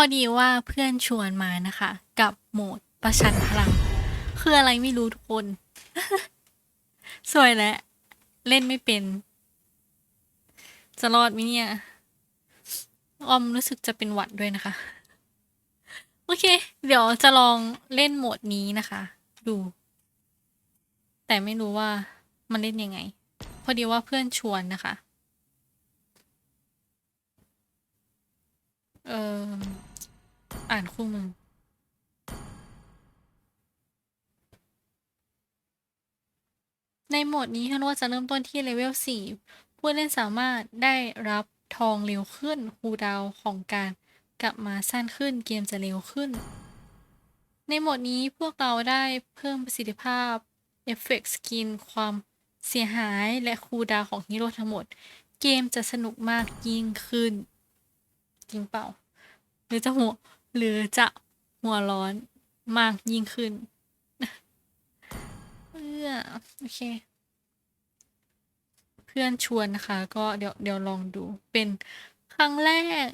อดีว่าเพื่อนชวนมานะคะ กับโหมดประชันพลัง คืออะไรไม่รู้ทุกคน สวยแล้วเล่นไม่เป็น จะรอดไหมเนี่ย ออมรู้สึกจะเป็นหวัดด้วยนะคะ โอเค เดี๋ยวจะลองเล่นโหมดนี้นะคะ ดู แต่ไม่รู้ว่ามันเล่นยังไง พอดีว่าเพื่อนชวนนะคะ เออ อ่านคู่มือในโหมดนี้ฮันว่าจะเริ่มต้นที่เลเวล 4 ผู้เล่นสามารถได้รับทองเร็วขึ้นคูดาวของการกลับมาสั้นขึ้นเกมจะเร็วขึ้น ในโหมดนี้พวกเราได้เพิ่มประสิทธิภาพเอฟเฟกต์สกินความเสียหายและคูดาวของฮีโร่ทั้งหมด เกมจะสนุกมากยิ่งขึ้น จริงเปล่า หรือจะหัว หรือจะหัวร้อนมากยิ่งขึ้นเพื่อโอเค เพื่อนชวนนะคะ ก็เดี๋ยวเดี๋ยวลองดูเป็นครั้งแรก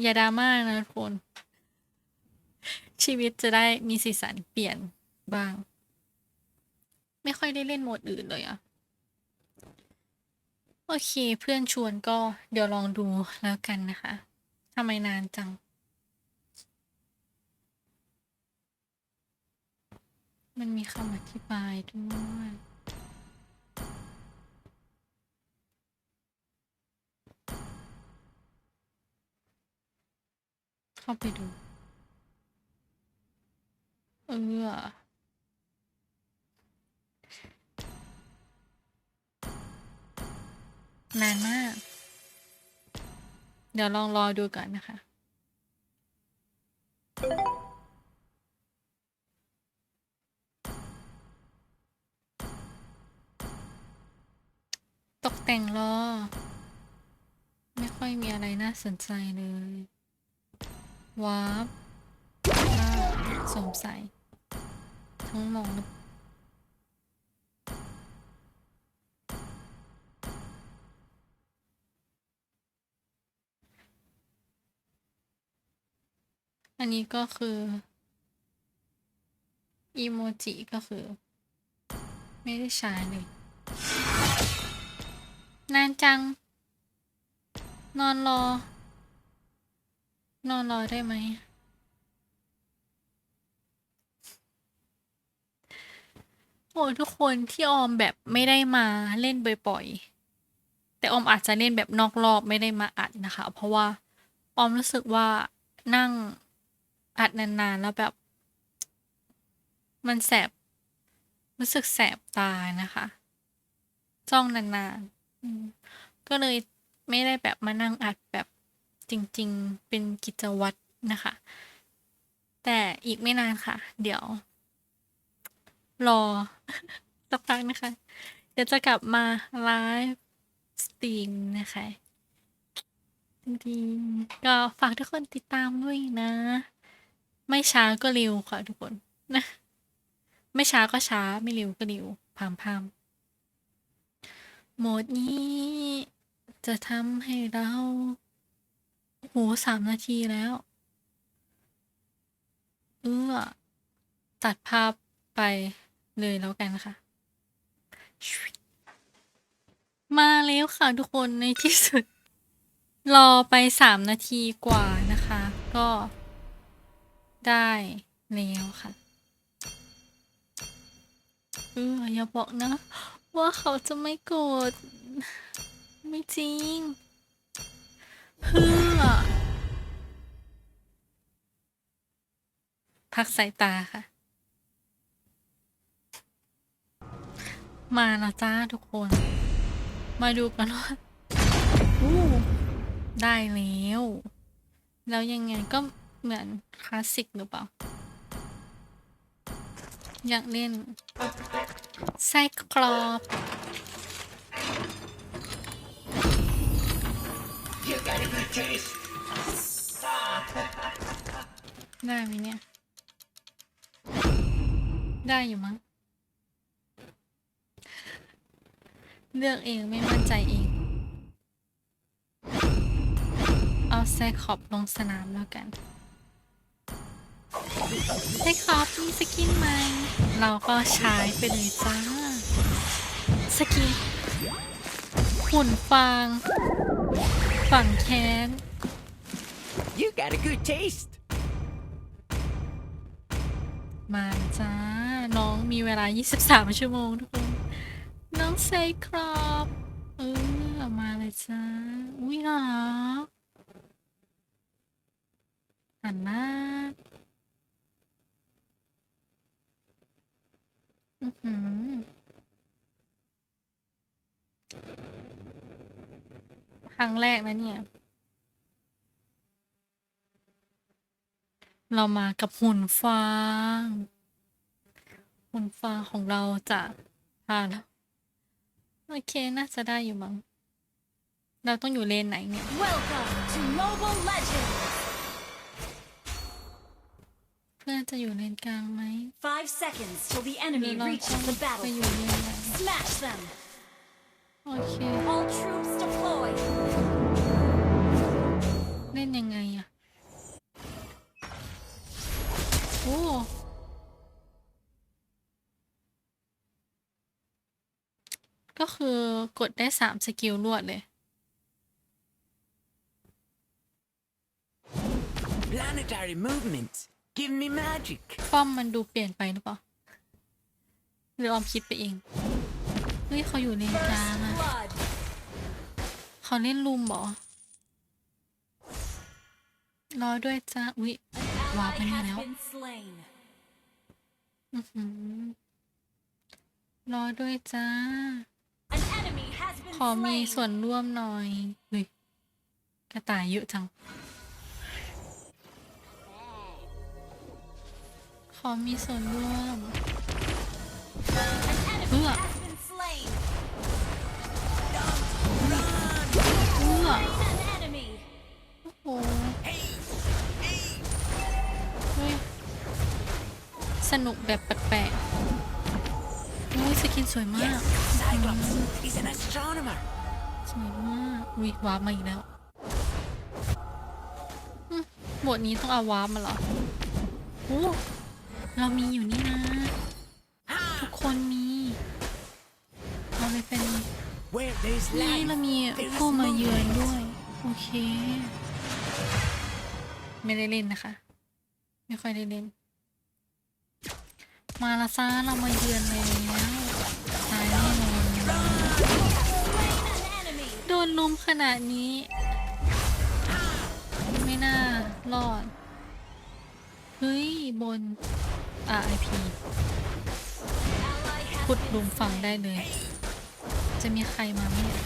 อย่าดราม่านะทุกคน ชีวิตจะได้มีสีสันเปลี่ยนบ้าง ไม่ค่อยได้เล่นโหมดอื่นเลยอะโอเคเพื่อนชวนก็เดี๋ยวลองดูแล้วกันนะคะทำไมนานจัง มันมีคำอธิบายด้วยเข้าไปดู เออนานมาก เดี๋ยวลองรอดูก่อนนะคะ แต่งรอไม่ค่อยมีอะไรน่าสนใจเลย วาร์ปสวมใส่ทั้งหมดอันนี้ก็คืออีโมจิก็คือ ไม่ได้ใช้เลย จัง นอนรอ นอนรอได้ไหม โอ้ทุกคนที่ออมแบบไม่ได้มาเล่นบ่อยๆ แต่ออมอาจจะเล่นแบบนอกรอบไม่ได้มาอัดนะคะ เพราะว่าออมรู้สึกว่านั่งอัดนานๆ แล้วแบบ มันแสบ รู้สึกแสบตานะคะ จ้องนานๆ ก็เลยไม่ได้แบบมานั่งอัดแบบจริงๆ เป็นกิจวัตรนะคะ แต่อีกไม่นานค่ะ เดี๋ยว รอสักพักนะคะ เดี๋ยวจะกลับมาไลฟ์สตรีมนะคะจริงๆก็ฝากทุกคนติดตามด้วยนะ ไม่ช้าก็เร็วค่ะทุกคนนะ ไม่ช้าก็ช้าไม่เร็วก็เร็วพามพาม โหมดนี้ จะทำให้เรา โหสามนาทีแล้ว เอื้อ ตัดภาพไปเลยแล้วกันค่ะ มาแล้วค่ะทุกคนในที่สุด รอไปสามนาทีกว่านะคะ ก็ได้แล้วค่ะ เอออย่าบอกนะ ว่าเขาจะไม่โกรธไม่จริง เพื่อ พักสายตาค่ะ มาแล้วจ้าทุกคน มาดูกันว่าอู้ได้แล้ว แล้วยังไงก็เหมือนคลาสสิกหรือเปล่า อยากเล่น ไส้กรอบได้ไหมเนี่ย ได้อยู่มั้ง เลือกเองไม่มั่นใจเอง เอาไซคอบลงสนามแล้วกัน ให้ครับมีสกินไหม เราก็ใช้ไปเลยจ้า สกิน หุ่นฟาง ฝั่งแค้น You got a good taste. มาจ้า น้องมีเวลา 23 ชั่วโมงทุกคน น้องไซครับเออมาเลยจ้า อุ้ยน่ารักหันหน้า อือหือ ครั้งแรกนะเนี่ย เรามากับหุ่นฟาง หุ่นฟางของเราจะผ่านโอเค น่าจะได้อยู่มั้ง เราต้องอยู่เลนไหนเนี่ย Welcome to Mobile Legends! เพื่อนจะอยู่เลนกลางไหม Five seconds till the หรือ enemy เราต้ reaches อง the ไปอยู่ battlefield. เลนไหน Smash them! โอเค All troops deployed! เล่นยังไงอะโอ้ก็คือกดได้สามสกิลรวดเลย Planetary movement. Give me magic. ป้อมมันดูเปลี่ยนไปหรือเปล่า หรือออมคิดไปเอง เฮ้ยเขาอยู่เลนกลางอะเขาเล่นลุมเหรอรอด้วยจ้าอุ๊ย An Wow, ally I has know. been slain. อื้อหือรอด้วยจ้า ขอมีส่วนร่วมหน่อยเฮ้ยกระต่ายเยอะจัง อมีส่วนร่วม An enemy Ugh. has been slain. เอื้อ An enemy. โอ้โหเฮ้ยสนุกแบบแปลกๆอุ้ยสกินสวยมาก Cyclops. He's an astronomer. สวยมากอุ้ยวาร์ปมาอีกแล้วอืมบทนี้ต้องเอาวาร์ปมาเหรอโอ้ เรามีอยู่นี่นะ ทุกคนมีเราเลยเป็น Where there's นี่ life, เรามี there is ผู้มาเยือน movement. ด้วย โอเค ไม่ได้เล่นนะคะ ไม่ค่อยได้เล่น มาละซ่าเรามาเยือนแล้วตายแน่นอน An enemy. โดนลุมขนาดนี้ ไม่น่ารอด เฮ้ย บน RIP Ally has ขุด been หลุมฝังได้เลย จะมีใครมาไหมเนี่ย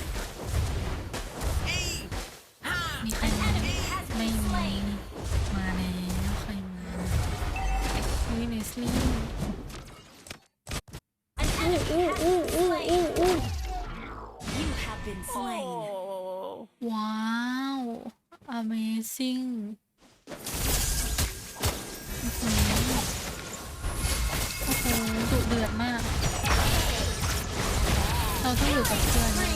มีใครมาไหมไม่มีมาแล้วใครมาเฮ้ยเลสลี่ An enemy อู้ has อู้ been อู้ slain. อู้อู้ You have been slain. ว้าว amazing เราต้องอยู่กับเพื่อนนะ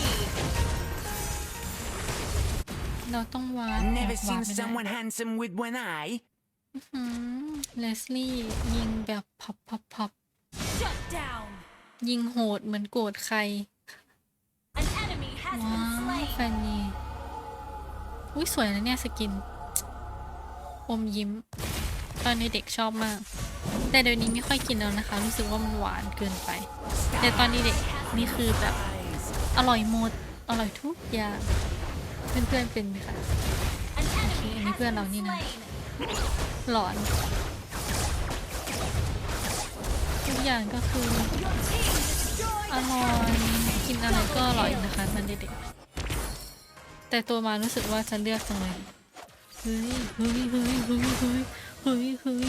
เราต้องวาง Never วาง seen ไม่ได้ someone handsome with one eye. อืมเลสลี่ยิงแบบพับพับพับ Shut down. ยิงโหดเหมือนโกรธใคร An enemy has ว้า been ว slain. แฟนนีอุ้ยสวยนะเนี่ยสกิน อมยิ้ม ตอนในเด็กชอบมาก แต่เดี๋ยวนี้ไม่ค่อยกินแล้วนะคะ รู้สึกว่ามันหวานเกินไป แต่ตอนนี้เด็กนี่คือแบบอร่อยหมด อร่อยทุกอย่างเพื่อนๆเป็นไหมคะ An enemy Okay, has ini gue been lawan ni nah. slain. หลอน ทุกอย่างก็คืออร่อยกินอะไรก็อร่อยนะคะตอนเด็กๆแต่ตัวมารู้สึกว่าจะเลือกจังเลยเฮ้ยเฮ้ยเฮ้ยเฮ้ยเฮ้ย เฮ้ยเฮ้ย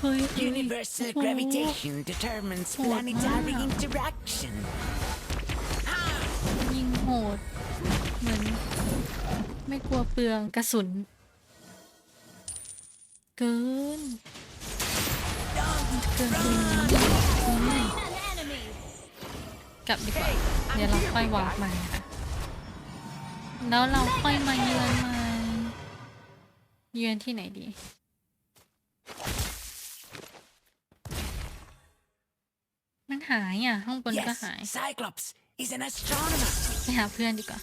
เฮ้ยเฮ้ย Universal โอ้โห gravitation determines Oh, planetary wow. interaction. ยิงโหด เหมือน ไม่กลัวเปลืองกระสุน เกิน เกินจริงอืม An enemy. กลับดีกว่า เดี๋ยวเราค่อยวาร์ปมานะคะแล้วเราค่อยมาเยือนใหมาเยือนที่ไหนดี มันหายอะห้องบนก็หายไปหาเพื่อนดีกว่า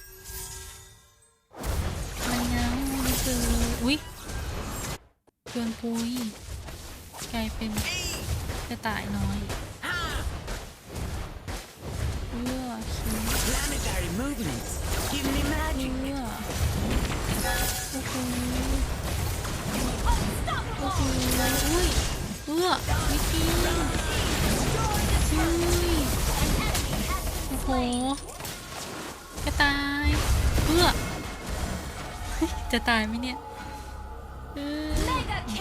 มันเงาคืออุ๊ยโดนปุ้ยกลายเป็นกระต่ายน้อยเลือกเลือโอ้โห อ้โหอุ้ยเอื้อวิกกี้อุ้ยโอ้โหกระตายเอื้อจะตายไหมเนี่ยเออโอเค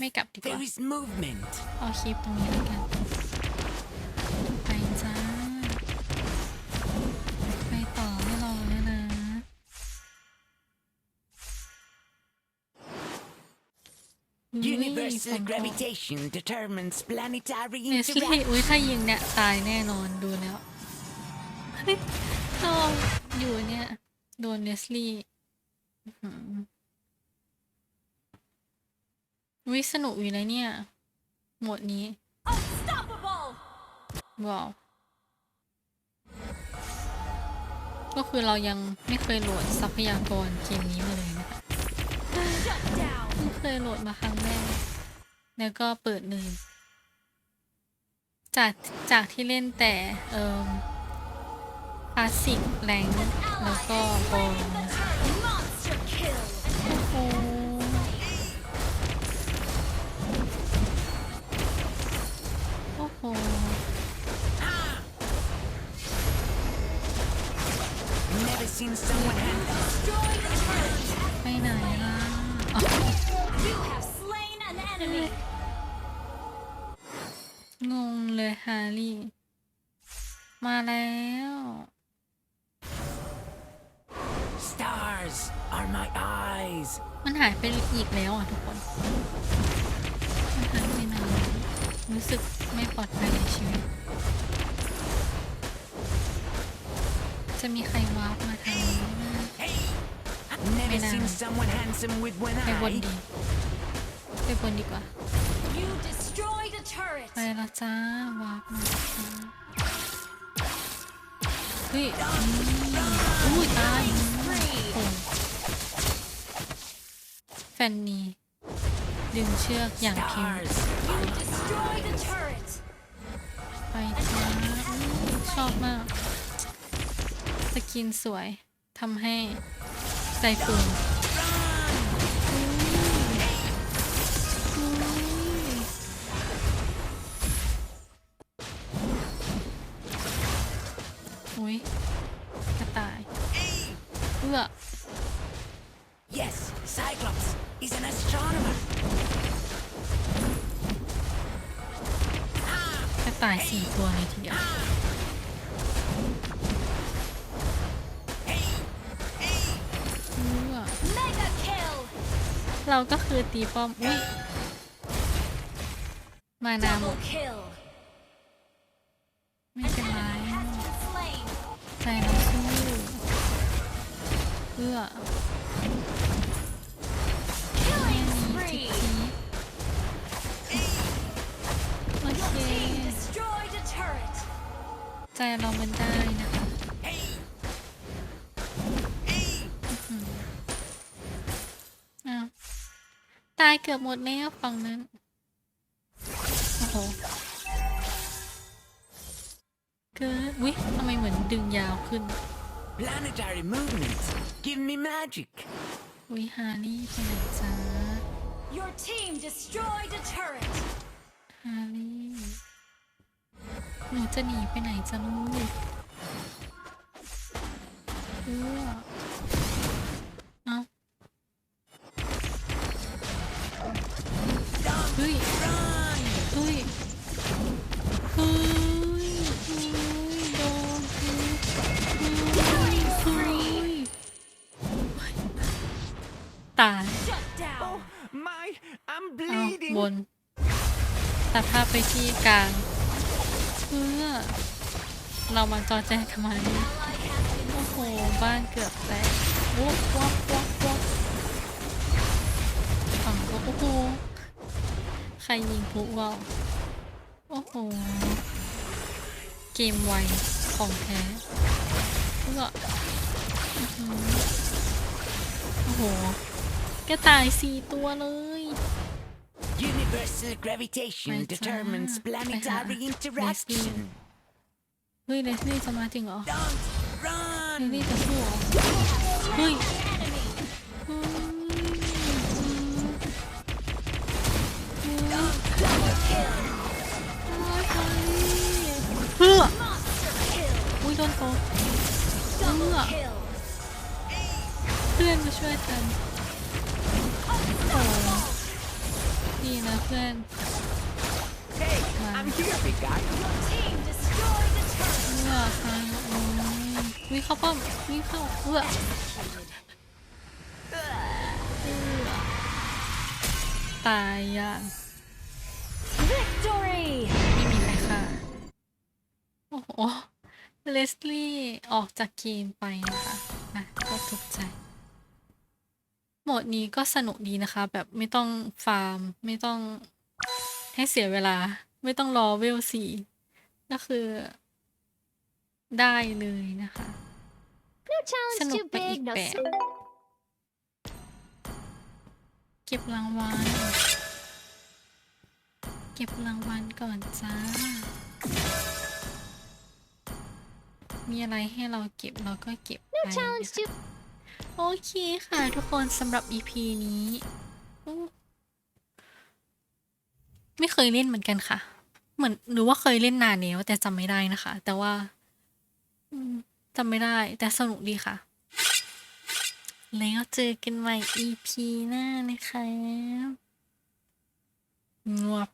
ไม่กลับดีกว่าเอาคลิปตรงนี้กัน Universal ฝนตก gravitation determines planetary เนสลี่ interaction. อุ้ยถ้ายิงเนี่ยตายแน่นอนดูแล้วเฮ้ยถ้าเราอยู่เนี่ยโดนเนสลี่อื้อหือวิสนุกอยู่นะเนี่ย หมดนี้ Unstoppable. ว้าวก็คือเรายังไม่เคยโหลดทรัพยากรเกมนี้มาเลยนะคะ Shut down. เพิ่งเคยโหลดมาครั้งแรก แล้วก็เปิดเลย จากจากที่เล่นแต่เอ่อคลาสสิกแรงแล้วก็บอล อีกแล้วอะทุกคนมันหายไปนานรู้สึกไม่ปลอดภัยในชีวิต จะมีใครวาร์ปมาทางนี้ไหม Never May seen now. someone handsome with one ไปบน eye. ดีไปบนดีกว่า You destroyed a turret. ไปแล้วจ้าวาร์ปมาจ้าเฮ้ยอืมอุ้ยตาย Spree. โอ้แฟ นนีดึงเชือกอย่างเข็ม Stars. You destroyed a turret. ไปจ้าอู้ชอบมาก สกินสวยทำให้ใจฟู ต่ายสี่ตัวเลยทีเดียวเอื้อ Mega kill. เราก็คือตีป้อม อุ้ย มานาหม Double ด kill. ไม่เป็นไร Has been slain. ใจเราสู้เพื่อ ใจเรามันได้นะคะอ้าวตายเกือบหมดแล้วฝั่งนั้น โอ้โห เกิดวิทำไมเหมือนดึงยาวขึ้น Planetary movements give me magic. วิฮารี่ไปไหนจ้า Your team destroyed a turret. ฮารี่ หนูจะหนีไปไหนจ้าลูกเพื่อเอาเฮ้ยเฮ้ยเฮ้ยเฮ้ยโดนพิษเฮ้ยเฮ้ยตาย Shut down. My, I'm เอาบ bleeding. นตัดภาพไปที่กลางเพื่อ เรามาจอแจทำไม Ally has been โอ้โห บ้านเกือบแตกวุบวับวับวับฝั่งก็โอ้โหใครยิงพลุว่าวโอ้โห เกมไวของแท้เพื่ออื้อหือโอ้โหกระต่ายสี่ตัวเลย Universal gravitation Right, determines ah, planetary uh-huh. interaction. เฮ้ยเลสลี่จะมาจริงเหรอ Don't เลส run! ลี่จะสู้เหรอเฮ้ย Enemy. เฮ้ย Double kill. เพื่อ Monster kill. อุ้ยโดนโต Double Ah. kill. เพื่อนมาช่วยกันโอ้ดีนะเพื่อน Hey, Wow. Turret. เพื่อค่ะโอ้ยวิ่งเข้าป้อมวิ่งเข้าเพื่อตายอย่าง Victory. ไม่มีใครค่ะ โอ้โหเลสลี่ออกจากเกมไปนะคะอะก็ถูกใจ โหมดนี้ก็สนุกดีนะคะ แบบไม่ต้องฟาร์ม ไม่ต้องให้เสียเวลา ไม่ต้องรอเวลสี่ก็คือ ได้เลยนะคะ No ส challenge นุก too ไปอี big, ก no แบบ sweat. เก็บรางวัล เก็บรางวัลก่อนจ้า มีอะไรให้เราเก็บเราก็เก็บไป No นะ challenge คะ too โอเคค่ะทุกคนสำหรับ EP นี้อู้ไม่เคยเล่นเหมือนกันค่ะ เหมือนหรือว่าเคยเล่นนานแล้วแต่จำไม่ได้นะคะ แต่ว่าอืม จำไม่ได้ แต่สนุกดีค่ะ แล้วเจอกันใหม่ EP หน้านะคะงวบ